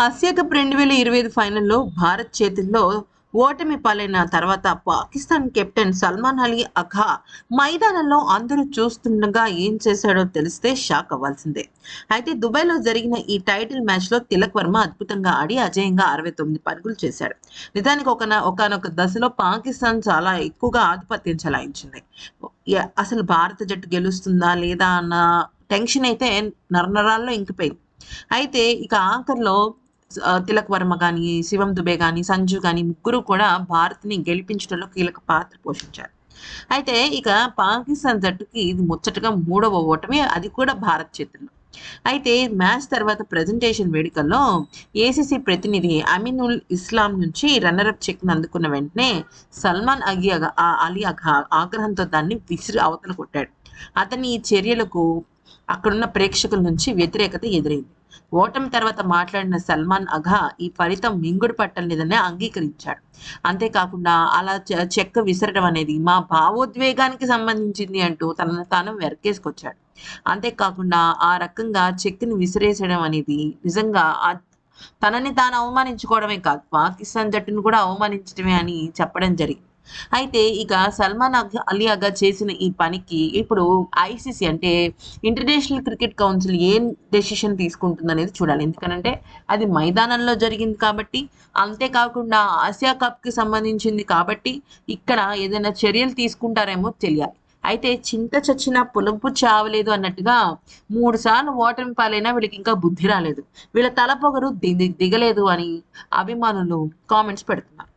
Asia cup రెండు వేల ఇరవై ఐదు ఫైనల్లో భారత్ చేతుల్లో ఓటమి పాలైన తర్వాత పాకిస్తాన్ కెప్టెన్ సల్మాన్ అలీ అఖా మైదానంలో అందరూ చూస్తుండగా ఏం చేశాడో తెలిస్తే షాక్ అవ్వాల్సిందే. అయితే దుబాయ్లో జరిగిన ఈ టైటిల్ మ్యాచ్లో తిలక్ వర్మ అద్భుతంగా ఆడి అజయంగా అరవై తొమ్మిది పరుగులు చేశాడు. నిజానికి ఒక ఒకనొక దశలో పాకిస్తాన్ చాలా ఎక్కువగా ఆధిపత్యం చెలాయించింది. అసలు భారత జట్టు గెలుస్తుందా లేదా అన్న టెన్షన్ అయితే నరనరాల్లో ఇంకిపోయింది. అయితే ఇక ఆఖరిలో తిలక్ వర్మ కానీ శివం దుబే కానీ సంజు కానీ ముగ్గురు కూడా భారత్ని గెలిపించడంలో కీలక పాత్ర పోషించారు. అయితే ఇక పాకిస్తాన్ జట్టుకి ఇది ముచ్చటగా మూడవ ఓటమి అది కూడా భారత్ చేతుల్లో. అయితే మ్యాచ్ తర్వాత ప్రజెంటేషన్ వేడుకల్లో ఏసీసీ ప్రతినిధి అమినుల్ ఇస్లాం నుంచి రన్నరప్ చెక్ను అందుకున్న వెంటనే సల్మాన్ అగియా ఆ అలీ అఘా ఆగ్రహంతో దాన్ని విసిరి అవతల కొట్టాడు. అతని ఈ చర్యలకు అక్కడున్న ప్రేక్షకుల నుంచి వ్యతిరేకత ఎదురైంది. ఓటమి తర్వాత మాట్లాడిన సల్మాన్ అఘా ఈ ఫలితం మింగుడు పట్టలేదని అంగీకరించాడు. అంతేకాకుండా అలా చెక్క విసరడం అనేది మా భావోద్వేగానికి సంబంధించింది అంటూ తనను తాను వెరకేసుకొచ్చాడు. అంతేకాకుండా ఆ రకంగా చెక్కుని విసిరేసడం అనేది నిజంగా తనని తాను అవమానించుకోవడమే కాదు పాకిస్తాన్ జట్టును కూడా అవమానించడమే అని చెప్పడం జరిగింది. అయితే ఇక సల్మాన్ అలీ అగా చేసిన ఈ పనికి ఇప్పుడు ఐసీసీ అంటే ఇంటర్నేషనల్ క్రికెట్ కౌన్సిల్ ఏం డెసిషన్ తీసుకుంటుంది అనేది చూడాలి. ఎందుకనంటే అది మైదానంలో జరిగింది కాబట్టి అంతేకాకుండా ఆసియా కప్కి సంబంధించింది కాబట్టి ఇక్కడ ఏదైనా చర్యలు తీసుకుంటారేమో తెలియాలి. అయితే చింత చచ్చిన పులుపు చావలేదు అన్నట్టుగా మూడు సార్లు ఓటమి పాలైనా వీళ్ళకి ఇంకా బుద్ధి రాలేదు. వీళ్ళ తల పొగరు దిగలేదు అని అభిమానులు కామెంట్స్ పెడుతున్నారు.